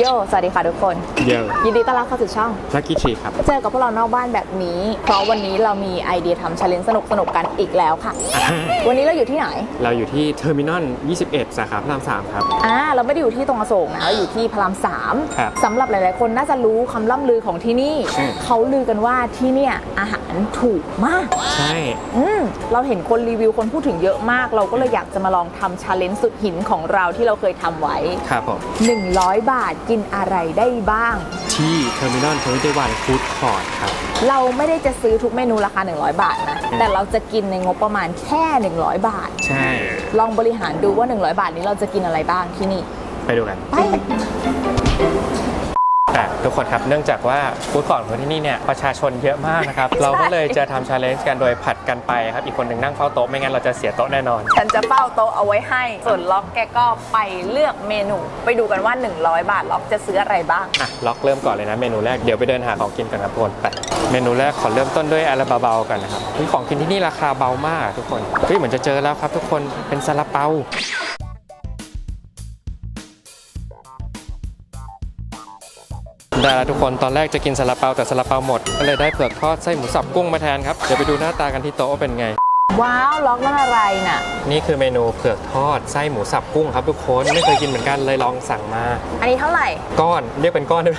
โย สวัสดีค่ะทุกคน เยอะยินดีต้อนรับเข้าสู่ช่อง ลักกี้ชีครับ เจอกับพวกเรานอกบ้านแบบนี้ เพราะวันนี้เรามีไอเดียทำชาเลนจ์สนุกๆกันอีกแล้วค่ะ วันนี้เราอยู่ที่ไหน เราอยู่ที่เทอร์มินอล 21 สาขาพระราม3ครับ อ่าเราไม่ได้อยู่ที่ตรงอโศกนะเราอยู่ที่พระรามสามครับสำหรับหลายๆ คนน่าจะรู้คำล่ำลือของที่นี่ อืม เขาลือกันว่าที่เนี่ยอาหารถูกมาก ใช่ อืมเราเห็นคนรีวิวคนพูดถึงเยอะมาก เราก็เลยอยากจะมาลองทำชาเลนจ์สุดหินของเราที่เราเคยทำไว้ ครับผม 100 บาทกินอะไรได้บ้าง ที่เทอร์มินอล21ฟู้ดคอร์ทครับ เราไม่ได้จะซื้อทุกเมนูราคา 100 บาทนะอืมแต่เราจะกินในงบประมาณแค่ 100 บาท ใช่ ลองบริหารดูว่า 100 บาทนี้เราจะกินอะไรบ้างที่นี่ ไปดูกัน ไป แต่ทุกคนครับเนื่องจากว่าฟู้ดคอร์ทของที่นี่เนี่ยประชาชนเยอะมากนะครับ เราก็เลยจะทำชาเลนจ์กันโดยผัดกันไปครับ อีกคนหนึ่งนั่งเฝ้าโต๊ะไม่งั้นเราจะเสียโต๊ะแน่นอน ฉันจะเฝ้าโต๊ะเอาไว้ให้ ส่วนล็อกแกก็ไปเลือกเมนู ไปดูกันว่า 100 บาทล็อกจะซื้ออะไรบ้าง อะล็อกเริ่มก่อนเลยนะเมนูแรกเดี๋ยวไปเดินหาของกินกันครับทุกคนไปเมนูแรกขอเริ่มต้นด้วยอะไรเบาๆกันนะครับเฮ้ยของกินที่นี่ราคาเบามากทุกคนเฮ้ยเหมือนจะเจอแล้วครับ ทุกคนเป็นซาลาเปา ได้แล้วทุกคนตอนแรกจะกินซาลาเปาแต่ซาลาเปาหมด ก็เลยได้เผือกทอดไส้หมูสับกุ้งมาแทนครับ เดี๋ยวไปดูหน้าตากันที่โต๊ะว่าเป็นไง ว้าวล็อกนั่นอะไรน่ะ นี่คือเมนูเผือกทอดไส้หมูสับกุ้งครับทุกคนไม่เคยกินเหมือนกันเลยลองสั่งมา อันนี้เท่าไหร่ ก้อนเรียกเป็นก้อนได้ไหม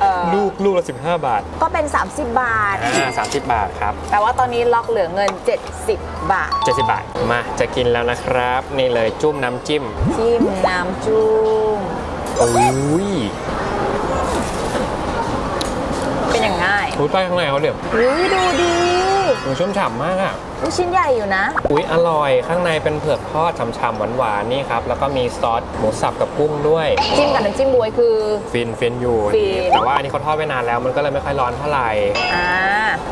เอ่อลูกลูกละ15 บาทก็เป็น 30 บาท อ่า30บาทครับ แต่ว่าตอนนี้ล็อกเหลือเงิน 70 บาท 70 บาท มาจะกินแล้วนะครับ นี่เลยจุ่มน้ำจิ้มจิ้มน้ำจุ้มโอ้ย เป็น อย่างง่ายอุ้ยป้ายข้างในเขาเดี๋ยวอุ้ยดูดีหมูชุ่มฉ่ำมากอะลูกชิ้นใหญ่อยู่นะ อุ้ยอร่อยข้างในเป็นเผือกทอดฉ่ำๆหวานๆนี่ครับ แล้วก็มีซอสหมูสับกับกุ้งด้วย จิ้มกับน้ำจิ้มบวยคือ ฟินฟินอยู่ ฟิน แต่ว่าอันนี้เขาทอดไว้นานแล้วมันก็เลยไม่ค่อยร้อนเท่าไหร่ อ่า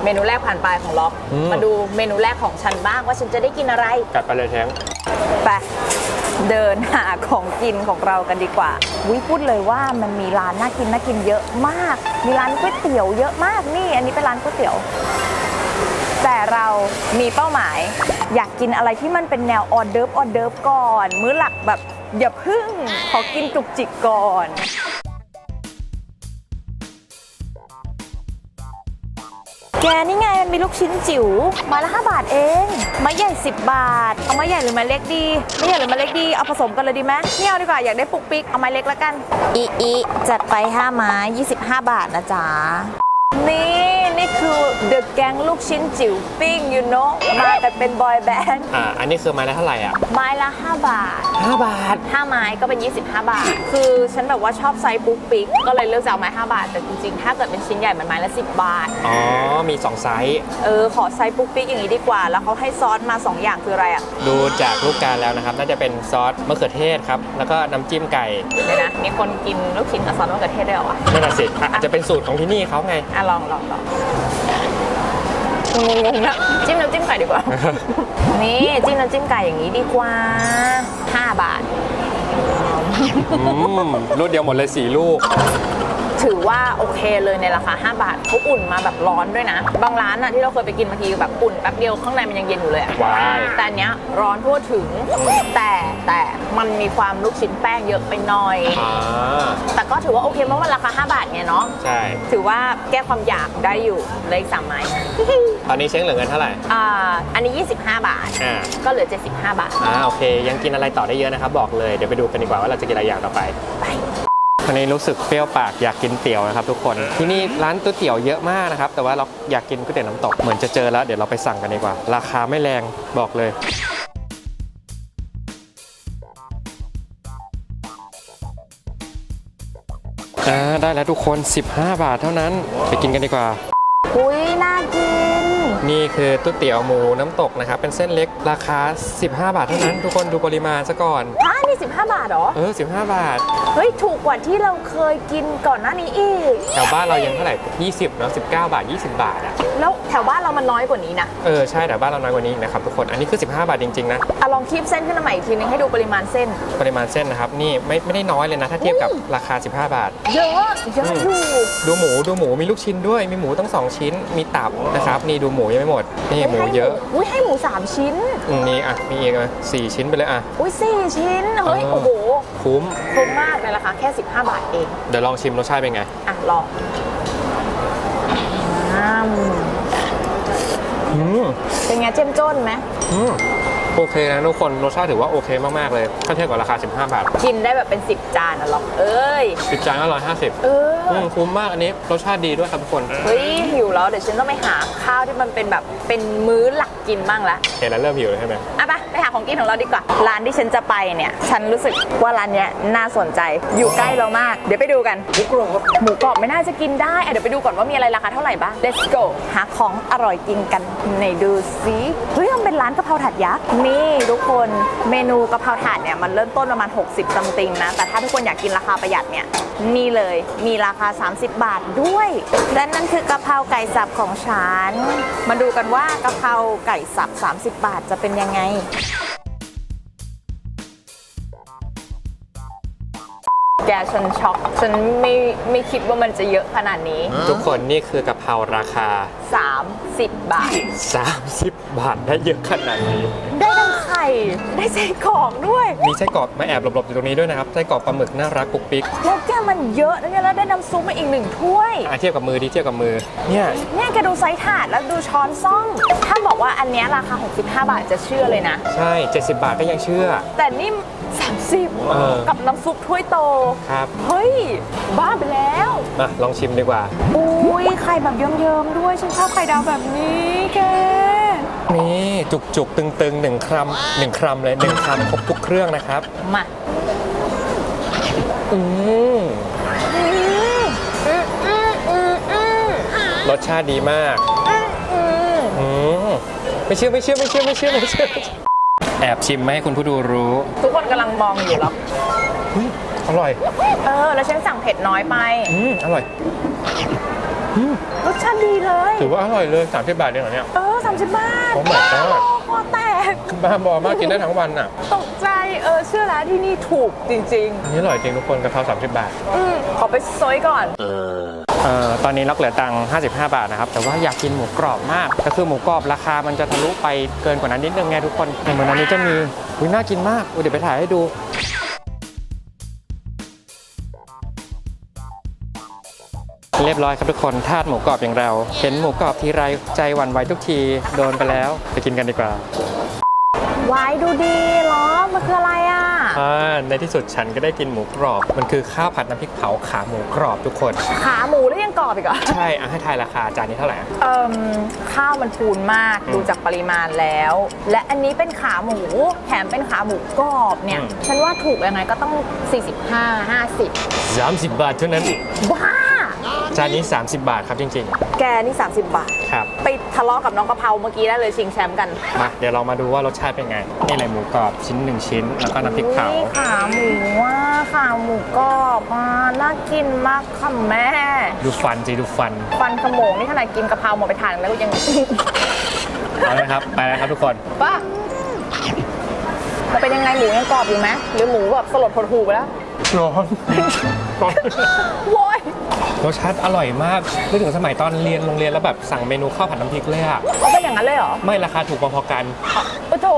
เมนูแรกผ่านไปของล็อก อืม มาดูเมนูแรกของฉันบ้างว่าฉันจะได้กินอะไรกัดไปเลยแทงไป เดินหาของกินของเรากันดีกว่าวิพูดเลยว่ามันมีร้านน่ากินน่ากินเยอะมาก มีร้านก๋วยเตี๋ยวเยอะมากนี่ อันนี้เป็นร้านก๋วยเตี๋ยว แต่เรามีเป้าหมาย อยากกินอะไรที่มันเป็นแนวออเดิร์ฟออเดิร์ฟก่อน มื้อหลักแบบอย่าพึ่งขอกินจุกจิกก่อน แกนี่ไงมันมีลูกชิ้นจิ๋วไม้ละ5บาทเองไม้ใหญ่ 10 บาท เอาไม้ใหญ่หรือไม้เล็กดีไม้ใหญ่หรือไม้เล็กดีเอาผสมกันเลยดีไหมไม่เอาดีกว่าอยากได้ปุกปิกเอาไม้เล็กแล้วกันอีอีจัดไป5ไม้25 บาทนะจ๊ะนี่นี่คือ เดอะแก๊งลูกชิ้นจิ๋วปิ้ง you know มาแต่เป็นบอยแบนด์อ่าอันนี้คือไม้ละเท่าไหร่อะไม้ละ 5 บาท 5บาท 5 ไม้ก็เป็น 25 บาท คือฉันแบบว่าชอบไซส์ปุ๊กปิ๊ก ก็เลยเลือกจะเอาไม้ 5 บาท แต่จริงๆ ถ้าเกิดเป็นชิ้นใหญ่มันไม้ละ 10 บาท อ๋อ มี 2 ไซส์ เออ ขอไซส์ปุ๊กปิ๊กอย่างนี้ดีกว่า แล้วเขาให้ซอสมา 2 อย่างคืออะไรอะ ดูจากรูปการแล้วนะครับ น่าจะเป็นซอสมะเขือเทศครับ แล้วก็น้ำจิ้มไก่เดี๋ยวนะ มีคนกินลูกชิ้นกับซอสมะเขือเทศด้วยเหรอวะนั่นน่ะสิอะอาจจะเป็นสูตรของที่นี่เขาไง อะลองลองลอง งงๆนะจิ้มน้ำจิ้มไก่ดีกว่า นี่จิ้มน้ำจิ้มไก่อย่างนี้ดีกว่า 5 บาท อืมรูดเดียวหมดเลยสี่ลูก ถือว่าโอเคเลยในราคา 5 บาทเขาอุ่นมาแบบร้อนด้วยนะ บางร้านอะที่เราเคยไปกินบางทีแบบอุ่นแป๊บเดียวข้างในมันยังเย็นอยู่เลยอะว้ายแต่อันเนี้ยร้อนทั่วถึง แต่แต่มันมีความลูกชิ้นแป้งเยอะไปหน่อย อ่าแต่ก็ถือว่าโอเคเพราะมันราคา 5 บาทไงเนาะใช่ ถือว่าแก้ความอยากได้อยู่เหลยสามไม้ตอนนี้เช้งเหลือเงินเท่าไหร่ อ่าอันนี้ 25 บาท อ่า ก็เหลือ 75 บาท อ่า โอเค ยังกินอะไรต่อได้เยอะนะครับ บอกเลย เดี๋ยวไปดูกันดีกว่าว่าเราจะกินอะไรอย่างต่อไป ไป วันนี้รู้สึกเปรี้ยวปากอยากกินเตี๋ยวนะครับทุกคนที่นี่ร้านก๋วยเตี๋ยวเยอะมากนะครับ แต่ว่าเราอยากกินก๋วยเตี๋ยวน้ำตกเหมือนจะเจอแล้วเดี๋ยวเราไปสั่งกันดีกว่า ราคาไม่แรงบอกเลยอ่าได้แล้วทุกคน 15 บาทเท่านั้น ไปกินกันดีกว่า อุ้ยน่ากิน นี่คือก๋วยเตี๋ยวหมูน้ำตกนะครับ เป็นเส้นเล็กราคา 15 บาทเท่านั้น ทุกคนดูปริมาณซะก่อนอ่านี่15 บาทเหรอ เออ 15 บาท เฮ้ย ถูกกว่าที่เราเคยกินก่อนหน้านี้อีก แถวบ้านเรายังเท่าไหร่ 20เนาะ19 บาท 20 บาทอะแล้วแถวบ้านเรามันน้อยกว่านี้นะ เออ ใช่แต่บ้านเราน้อยกว่านี้อีกนะครับทุกคน อันนี้คือ 15 บาทจริงๆนะอะลองคีบเส้นขึ้นมาใหม่อีกทีนึงให้ดูปริมาณเส้น ปริมาณเส้นนะครับ นี่ไม่ไม่ได้น้อยเลยนะ ถ้าเทียบกับราคา 15 บาท เยอะเยอะอยู่ ดูหมูดูหมูมีลูกชิ้นด้วย มีหมูตั้ง2ชิ้น มีตับนะครับ นี่ดูหมูยังไม่หมด นี่หมูเยอะ อุ้ยให้หมู 3 ชิ้นอืมนี่อะ มีอีกอะสี่ชิ้นไปเลยอะ อุ้ยสี่ชิ้น เฮ้ยเออโอ้โหคคุ้ม คุ้มมากในราคาแค่ 15 บาทเอง เดี๋ยวลองชิมรสชาติเป็นไง อะ ลองอืมอืมเป็นไงเจ้มจ้นไหมอืม โอเคนะทุกคนรสชาติถือว่าโอเคมาก ๆ เลยถ้าเทียบกับราคา 15 บาทกินได้แบบเป็น 10 จานอะหรอกเอ้ย สิบจานก็ร้อยห้าสิบเอออืมคุ้มมากอันนี้รสชาติดีด้วยครับทุกคนเฮ้ยหิวแล้วเดี๋ยวฉันต้องไปหาข้าวที่มันเป็นแบบเป็นมื้อหลักกินบ้างละ เห็นแล้วเริ่มหิวเลยใช่ไหมอะไปไปหาของกินของเราดีกว่า ร้านที่ฉันจะไปเนี่ย ฉันรู้สึกว่าร้านเนี้ยน่าสนใจอยู่ใกล้เรามาก เดี๋ยวไปดูกันหมูกรอบหมูกรอบไม่น่าจะกินได้อะเดี๋ยวไปดูก่อนว่ามีอะไรราคาเท่าไหร่บ้าง let's go หาของอร่อยกินกันไหนดูซิเฮ้ยมันเป็นร้านกะเพราถาดยักษ์นี่ทุกคนเมนูกะเพราถาดเนี่ยมันเริ่มต้นประมาณ 60ซัมติงนะ แต่ถ้าทุกคนอยากกินราคาประหยัดเนี่ยนี่เลยมีราคา 30 บาทด้วย และนั่นคือกะเพราไก่สับของฉัน มาดูกันว่ากะเพราไก่สับ 30 บาทจะเป็นยังไงแกฉันช็อกฉันไม่ไม่คิดว่ามันจะเยอะขนาดนี้ ทุกคนนี่คือกะเพราราคา 30 บาท 30 บาทได้เยอะขนาดนี้ ได้ทั้ง ไข่ได้ไส้กรอกด้วย มีไส้กรอกมาแอบหลบๆอยู่ตรงนี้ด้วยนะครับไส้กรอกปลาหมึกน่ารักปุกปิกแล้วแกมันเยอะนะเนี่ยแล้วได้น้ำซุปมาอีกหนึ่งถ้วย อะเทียบกับมือดิเทียบกับมือเนี่ยเนี่ยแกดูไซส์ถาดแล้วดูช้อนซ่อมถ้าบอกว่าอันเนี้ยราคา 65 บาทจะเชื่อเลยนะ ใช่ 70 บาทก็ยังเชื่อ แต่นี่ เออ 30 กับน้ำซุปถ้วยโต ครับเฮ้ย บ้าไปแล้ว มาลองชิมดีกว่า อุ้ยไข่แบบเยิ้มๆด้วย ฉันชอบไข่ดาวแบบนี้แก นี่ จุกจุกๆตึงๆหนึ่งครัมหนึ่งครัมเลยหนึ่งครัมครบทุกเครื่องนะครับ มา อืมอืมอืมอืมอืมอืมรสชาติดีมากอืมอืมไม่เชื่อไม่เชื่อไม่เชื่อไม่เชื่อไม่เชื่อ แอบชิมมาให้คุณผู้ดูรู้ ทุกคนกำลังมองอยู่หรอกอุ๊ยอร่อย เออ แล้วฉันสั่งเผ็ดน้อยไป อืมอร่อย รสชาติดีเลย ถือว่าอร่อยเลย 30 บาทเองเหรอเนี่ย เออสามสิบบาท Oh my god คอแตก บ้าบอมากกินได้ทั้งวันอะ ตกใจ เออเชื่อแล้วที่นี่ถูกจริง อันนี้อร่อยจริงทุกคนกะเพรา30 บาท ๆ อืมขอไปซอยก่อน เอ่อตอนนี้ล็อกเหลือตังค์55 บาทนะครับ แต่ว่าอยากกินหมูกรอบมาก ก็คือหมูกรอบราคามันจะทะลุไปเกินกว่านั้นนิดนึงไงทุกคนในเหมือนอันนี้จะมีอุ้ยน่ากินมากอุ๊ยเดี๋ยวไปถ่ายให้ดู เรียบร้อยครับทุกคนทาดหมูกรอบอย่างเรา เห็นหมูกรอบทีไรใจหวั่นไหวทุกทีโดนไปแล้วไปกินกันดีกว่าวายดูดีเหรอ มันคืออะไรอะอ่าในที่สุดฉันก็ได้กินหมูกรอบ มันคือข้าวผัดน้ำพริกเผาขาหมูกรอบทุกคน ขาหมูแล้วยังกรอบอีกเหรอ ใช่อะให้ทายราคาจานนี้เท่าไหร่อะเอ่มข้าวมันพูนมากอืมดูจากปริมาณแล้ว และอันนี้เป็นขาหมูแถมเป็นขาหมูกรอบเนี่ยอืมฉันว่าถูกยังไงก็ต้อง 45 50 30 บาทเท่านั้นบ้า จานนี้ 30 บาทครับจริง แกนี่ 30 บาท ๆ ครับ ไปทะเลาะกับน้องกะเพราเมื่อกี้ได้เลยชิงแชมป์กันมาเดี๋ยวเรามาดูว่ารสชาติเป็นไง นี่เลยหมูกรอบชิ้นหนึ่งชิ้น แล้วก็น้ำพริกเผาอุ๊ยขาหมูว่าขาหมูกรอบอะน่ากินมากค่ะแม่ดูฟันสิดูฟันฟันขโมงนี่ขนาดกินกะเพราหมดไปทานแล้วก็ยัง เอาเลยครับ ไปแล้วครับทุกคน ป้าจะเป็นยังไงหมูยังกรอบอยู่ไหมหรือหมูแบบสลดหดหูไปแล้วร้อนร้อน โว้ย รสชาติอร่อยมากนึกถึงสมัยตอนเรียนโรงเรียนแล้วแบบสั่งเมนูข้าวผัดน้ำพริกเลยอะเขาเป็นอย่างนั้นเลยเหรอไม่ราคาถูกพอๆกัน โอ้โถ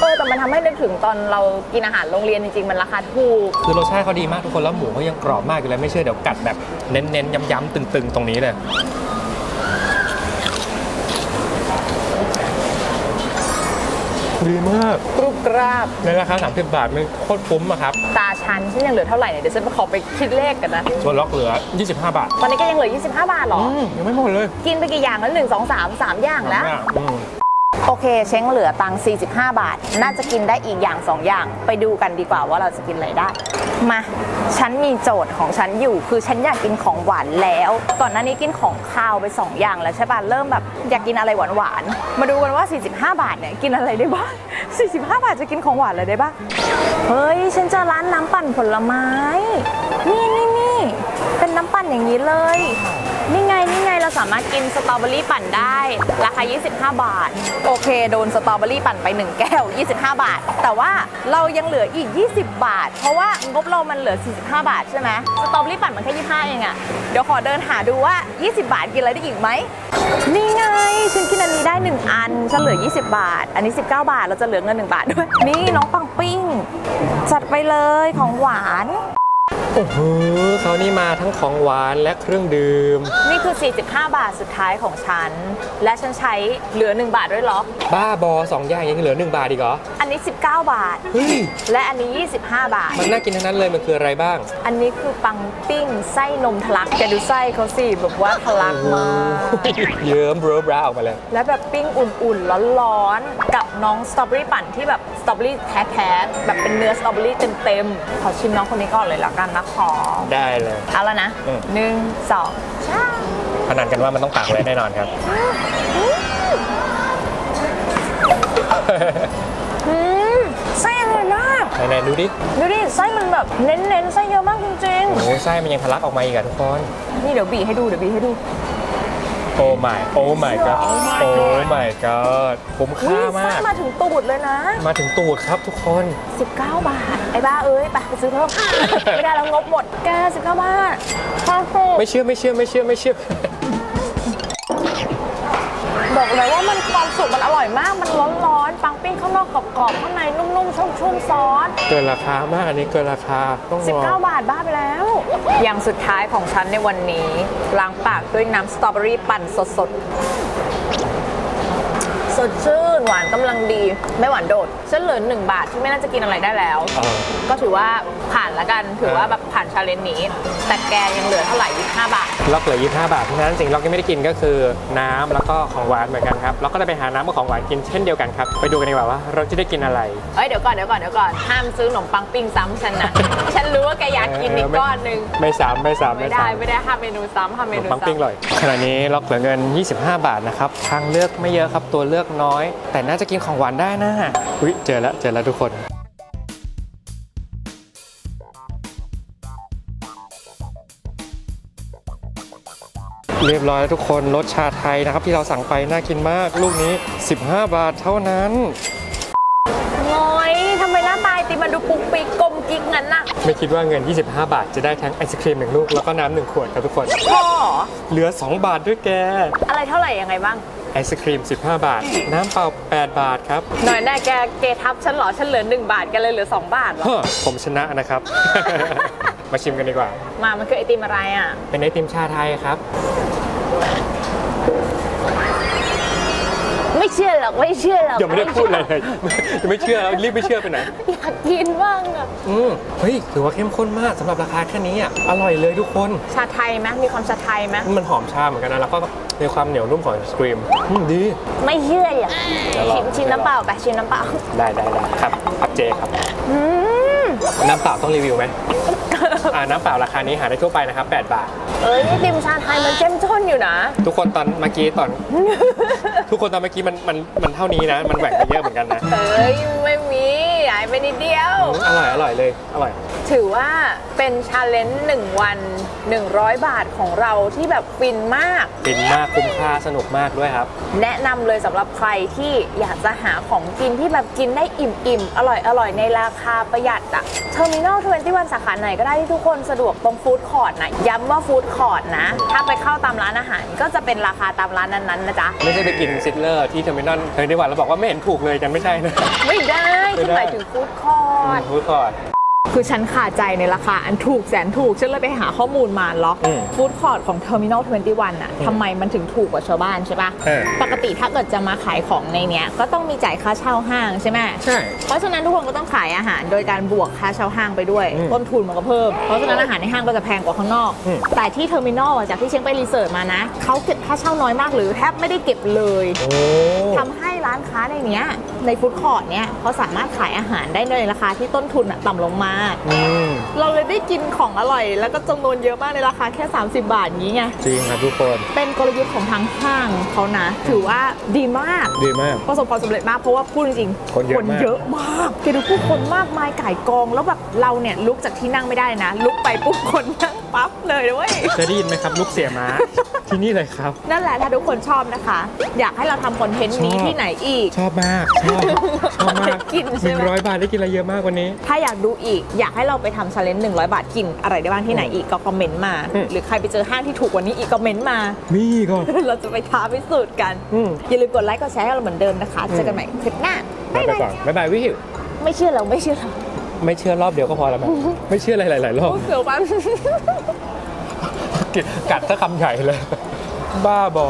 เออแต่มันทำให้นึกถึงตอนเรากินอาหารโรงเรียนจริงๆ มันราคาถูก คือรสชาติเขาดีมากทุกคนแล้วหมูเขายังกรอบมากอยู่เลยไม่เชื่อเดี๋ยวกัดแบบเน้นๆย้ำๆตึงๆ ตรงนี้เลย ดีมากกรุบกราบในราคา 30 บาทมันโคตรคุ้มอะครับ ตาชันฉันยังเหลือเท่าไหร่เนี่ยเดี๋ยวฉันไปขอไปคิดเลขกันนะ ส่วนล็อกเหลือ 25 บาทตอนนี้ก็ยังเหลือ 25 บาทเหรออืมยังไม่หมดเลยกินไปกี่อย่างแล้วหนึ่งสองสามสามอย่างแล้ว อืมโอเค เช้งเหลือตังค์45 บาท น่าจะกินได้อีกอย่าง 2 อย่าง ไปดูกันดีกว่าว่าเราจะกินอะไรได้ มาฉันมีโจทย์ของฉันอยู่คือฉันอยากกินของหวานแล้ว ก่อนหน้านี้กินของคาวไป 2 อย่างแล้วใช่ป่ะเริ่มแบบอยากกินอะไรหวานหวานๆมาดูกันว่า 45 บาทเนี่ยกินอะไรได้บ้าง 45 บาทจะกินของหวานอะไรได้บ้างเฮ้ยฉันเจอร้านน้ำปั่นผลไม้ นี่นี่นี่ น้ำปั่นอย่างนี้เลย นี่ไงนี่ไงเราสามารถามารถกินสตรอเบอรี่ปั่นได้ ราคา 25 บาท โอเค โดนสตรอเบอรี่ปั่นไป 1 แก้ว 25 บาท แต่ว่าเรายังเหลืออีก 20 บาท เพราะว่างบเรามันเหลือ 45 บาทใช่ไหมสตรอเบอรี่ปั่นมันแค่25เองอะเดี๋ยวขอเดินหาดูว่า 20 บาทกินอะไรได้อีกไหมนี่ไงฉันกินอันนี้ได้ 1 อันฉันเหลือ 20 บาท อันนี้ 19 บาท เราจะเหลือเงิน 1 บาทด้วย นี่น้องปังปิ้งจัดไปเลยของหวาน โอ้โหเขานี่มาทั้งของหวานและเครื่องดื่ม นี่คือ 45 บาทสุดท้ายของฉัน และฉันใช้เหลือ 1 บาทด้วยเหรอ บ้าบอสองอย่างยังเหลือ 1 บาทอีกเหรอ อันนี้ 19 บาท เฮ้ย และอันนี้ 25 บาท มันน่ากินทั้งนั้นเลยมันคืออะไรบ้าง อันนี้คือปังปิ้งไส้นมทะลักแกดูไส้เขาสิแบบว่าทะลักมาก เยิ้มเบิร์บราออกมาเลย และแบบปิ้งอุ่นๆร้อนๆกับน้องสตรอเบอรี่ปั่นที่แบบสตรอเบอรี่แท้ๆแบบเป็นเนื้อสตรอเบอรี่เต็มๆขอชิมน้องคนนี้ก่อนเลยละกันนะขอได้เลย เอาแล้วนะอืม หนึ่งสองใช่พนันกันว่ามันต้องต่างเลยแน่นอนครับ อืมไส้อร่อยมาก ไหนๆดูดิดูดิไส้มันแบบเน้นๆไส้เยอะมากจริงโอ้โหไส้มันยังทะลักออกมาอีกอะทุกคน ๆนี่เดี๋ยวบีให้ดูเดี๋ยวบีให้ดู โอ้ my โอ้ my god โอ้ my god คุ้มอุ้ค่ายไส้มาก มาถึงตูดเลยนะ มาถึงตูดครับทุกคน 19 บาท ไอ้บ้าเอ้ยไปไปซื้อเพิ่มไม่ได้แล้วงบหมดแก19 บาทค่าโคไม่เชื่อไม่เชื่อไม่เชื่อไม่เชื่อบอกเลยว่ามันความสุขมันอร่อยมาก มันร้อนๆ ปังปิ้งข้างนอกกรอบๆ ข้างในนุ่มๆ ชุ่มๆ ซอส เกินราคามากอันนี้เกินราคาต้องรอ19 บาทบ้าไปแล้ว อย่างสุดท้ายของฉันในวันนี้ ล้างปากด้วยน้ำสตรอเบอรี่ปั่นสดๆ สดชื่น หวานกำลังดี ไม่หวานโดดฉันเหลือหนึ่งบาทที่ไม่น่าจะกินอะไรได้แล้ว เออ ก็ถือว่าผ่านละกัน ถือว่าแบบผ่านชาเลนจ์นี้ แต่แกยังเหลือเท่าไหร่25บาท ล็อกเหลือ25 บาท เพราะฉะนั้นสิ่งล็อกที่ไม่ได้กินก็คือน้ำแล้วก็ของหวานเหมือนกันครับล็อกก็จะไปหาน้ำกับของหวานกินเช่นเดียวกันครับ ไปดูกันดีกว่าว่าเราจะได้กินอะไร เอ้ยเดี๋ยวก่อนเดี๋ยวก่อนเดี๋ยวก่อนห้ามซื้อขนมปังปิ้งซ้ำฉันนะ ฉันรู้ว่าแกอยากกินอีกก้อนหนึ่งไม่ซ้ำไม่ซ้ำไม่ได้ซ้ำไม่ได้ห้ามเมนูซ้ำห้ามขเมนมนูปังปิ้งซ้ำเลยขณะนี้ล็อกเหลือเงิน 25 บาทนะครับทางเลือกไม่เยอะครับตัวเลือกน้อย แต่น่าจะกินของหวานได้นะอุ้ยเจอแล้วเจอแล้วทุกคนเรียบร้อยแล้วทุกคนรสชาไทยนะครับ ที่เราสั่งไปน่ากินมากลูกนี้ 15 บาทเท่านั้นน้อยทำไมหน้าตายตีมันดูปุกปิกกลมกิ๊กงั้นน่ะ ไม่คิดว่าเงิน 25 บาทจะได้ทั้งไอศครีมหนึ่งลูก แล้วก็น้ำหนึ่งขวดครับทุกคนพ่อเหรอเหลือ 2 บาทด้วยแก อะไรเท่าไหร่ยังไงบ้าง ไอศครีม 15 บาท น้ำเปล่า 8 บาทครับ หน่อยแน่แกเกทับฉันเหรอฉันเหลือ 1 บาทแกเลยเหลือ 2 บาทเหรอ เฮ้อผมชนะนะครับ มาชิมกันดีกว่า มามันคือไอติมอะไรอะ เป็นไอติมชาไทยครับ ไม่เชื่อหรอกไม่เชื่อหรอกยังไม่ได้พูดอะไรเลยยังไม่เชื่อแล้วรีบไม่เชื่อไปไหน อยากกินบ้างอะ อืมเฮ้ยถือว่าเข้มข้นมากสำหรับราคาแค่นี้อะอร่อยเลยทุกคน ชาไทยไหมมีความชาไทยไหมมันหอมชาเหมือนกันนะแล้วก็ มีความเหนียวนุ่มของไอศครีมอืมดีไม่เชื่อหรอกเดี๋ยวลองชิมชิมน้ำเปล่าไปชิมน้ำเปล่าได้ได้ได้ครับครับเจครับ อืมน้ำเปล่าต้องรีวิวไหมอ่าน้ำเปล่าราคานี้หาได้ทั่วไปนะครับ8บาท เอ้ยไอติมชาไทยมันเจ้มจนอยู่นะ ทุกคนตอนเมื่อกี้ตอน ทุกคนตอนเมื่อกี้มันมันมันเท่านี้นะ มันแหว่งไปเยอะเหมือนกันนะ เอ้ยไม่มี หายไปนิดเดียวอืมอร่อยอร่อยเลย อร่อย ถือว่าเป็นชาเลนจ์หนึ่งวัน 100 บาทของเราที่แบบฟินมาก ฟินมากคุ้มค่าสนุกมากด้วยครับ แนะนำเลยสำหรับใครที่อยากจะหาของกินที่แบบกินได้อิ่มๆ อร่อยอร่อยในราคาประหยัดอะเทอร์มินอลทเวนตี้วันสาขาไหนก็ได้ที่ทุกคนสะดวกตรงฟู้ดคอร์ทนะ ย้ำว่าฟู้ดคอร์ทนะ ถ้าไปเข้าตามร้านอาหารก็จะเป็นราคาตามร้านนั้นๆนะจ๊ะ ไม่ใช่ไปกินซิดเลอร์ที่เทอร์มินอลเทอร์มินอลแล้วบอกว่าไม่เห็นถูกเลยกันไม่ใช่นะ ไม่ได้ไม่คือได้หมายถึงฟู้ดคอร์ทฟู้ดคอร์ท คือฉันขาดใจในราคาอันถูกแสนถูก ฉันเลยไปหาข้อมูลมาล็อกอืมฟู้ดคอร์ทของเทอร์มินอล21อะทำไมมันถึงถูกกว่าชาวบ้านใช่ปะเออ ปกติถ้าเกิดจะมาขายของในเนี้ย ก็ต้องมีจ่ายค่าเช่าห้างใช่ไหม ใช่ เพราะฉะนั้นทุกคนก็ต้องขายอาหารโดยการบวกค่าเช่าห้างไปด้วย อืมต้นทุนมันก็เพิ่ม เพราะฉะนั้นอาหารในห้างก็จะแพงกว่าข้างนอก อืม แต่ที่เทอร์มินอลอะจากที่เชียงไปรีเสิร์ชมานะ เขาเก็บค่าเช่าน้อยมากหรือแทบไม่ได้เก็บเลยโอ้ ทำให้ร้านค้าในเนี้ยในฟู้ดคอร์ทเนี้ยเขาสามารถขายอาหารได้ในราคาที่ต้นทุนอะต่ำลงมาอืมเราเลยได้กินของอร่อย แล้วก็จำนวนเยอะมากในราคาแค่ 30 บาทอย่างนี้ไง จริงครับทุกคนเป็นกลยุทธ์ของทางห้างเขานะ ถือว่าดีมาก ดีมาก ประสบความสำเร็จมากเพราะว่าพูดจริงๆคนเยอะมาก เยอะมากแกดูผู้คนมากมายก่ายกอง แล้วแบบเราเนี่ยลุกจากที่นั่งไม่ได้นะ ลุกไปปุ๊บคนนั่งปั๊บเลยด้วยเคยได้ยินไหมครับลูกเสียม้า ที่นี่เลยครับ นั่นแหละถ้าทุกคนชอบนะคะ อยากให้เราทำคอนเทนต์นี้ชอบ ที่ไหนอีก ชอบมากชอบชอบมากกินใช่หไหมนึ่งร้อยบาทได้กินอะไรเยอะมากวันนี้ ถ้าอยากดูอีก อยากให้เราไปทำชาเลนจ์หนึ่งบาทกินอะไรได้บ้างที่ไหนอีกก็คอมเมนต์มา อืม หรือใครไปเจอห้างที่ถูกกว่านี้อีกคอมเมนต์มามีก่อนเราจะไปท้าพิสูจน์กัน อืม อย่าลืมกดไลค์กดแชร์ให้เราเหมือนเดิมนะคะ เจอกันใหม่คลิปหน้า ไปไปก่อนบ๊ายบายวิว ไม่เชื่อเราไม่เชื่อเรา ไม่เชื่อรอบเดียวก็พอแล้วไหมไม่เชื่ออะไรหลายๆรอบ เสือวัน กัดถ้าคำใหญ่เลย บ้าบอ